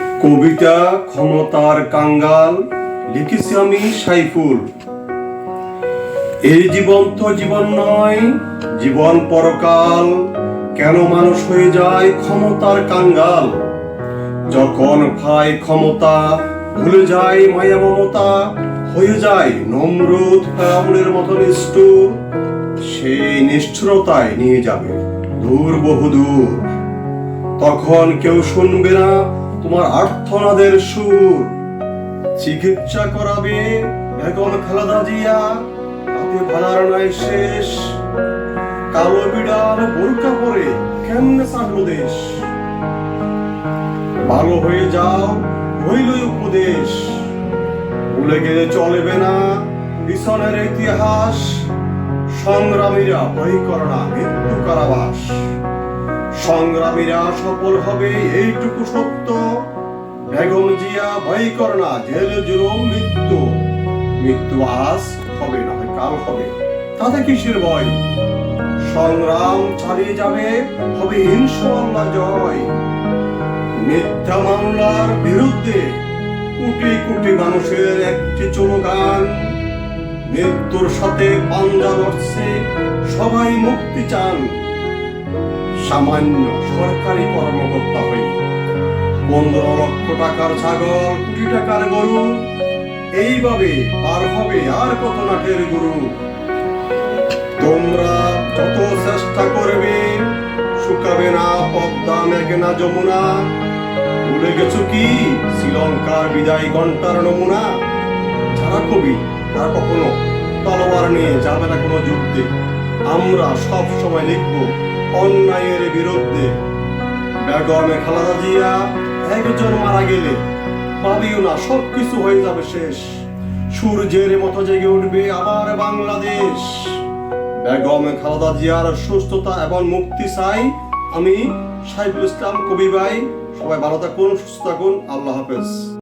কবিতা, ক্ষমতার কাঙ্গাল, লিখেছি আমি সাইফুল। এই জীবন তো জীবন নয়, জীবন পরকাল। কেন মানুষ হয়ে যায় ক্ষমতার কাঙ্গাল? যখন পায় ক্ষমতা, ভুলে যায় মায়া মমতা, হয়ে যায় নমরুদ ফেরাউনের মতো নিষ্ঠুর, সেই নিষ্ঠুরতায় নিয়ে যাবে দূর বহুদূর। তখন কেউ শুনবে না তোমার আর্থনাদের সুর। চিকিৎসা করাবে বেগম খালেদা জিয়া, তাতে নাই শেষ। কালো বিড়াল বোরকা পরে কেমনে ছাড়লো দেশ? ভালো হয়ে যাও হইল উপদেশ। ভুলে গেলে চলবে না পিছনের ইতিহাস। সংগ্রামীরা ভয় করে না, মৃত্যু কারাবাস। সংগ্রামীরা সফল হবে, এইটুকু সত্য ভয় করে না, জেল জুলুম মৃত্যু। মৃত্যু আজ হবে না হয় কাল হবে। তাতে কিসের ভয়? সংগ্রাম চালিয়ে যাবে, হবে জয়। মিথ্যা মামলার বিরুদ্ধে কোটি কোটি মানুষের একটি গান মৃত্যুর সাথে পাঞ্জা লড়ছে, সবাই মুক্তি চান। সামান্য সরকারি কর্মকর্তা হই পনেরো লক্ষ টাকার ছাগল, কোটি টাকার গরু। এইভাবে পার হবে আর কত নাটের গুরু? তোমরা যত চেষ্টা করবে, শুকাবে না পদ্মা মেঘনা যমুনা। ভুলে গেছো কি? শ্রীলঙ্কার বিদায় ঘণ্টার নমুনা। যারা কবি, তারা কখনো তলোয়ার নিয়ে যাবে না কোনো যুদ্ধে। আমরা সব সময় লিখব অন্যায়ের বিরুদ্ধে। বেগমে খালাদা জিয়া একজন মারা গেলে ভাবিও না সব কিছু হয়ে যাবে শেষ। সূর্যের মতো জেগে উঠবে আবার বাংলাদেশ। বেগম খালেদা জিয়ার সুস্থতা এবং মুক্তি চাই আমি সাইফুল ইসলাম কবি ভাই। সবাই ভালো থাকুন, সুস্থ থাকুন। আল্লাহ হাফেজ।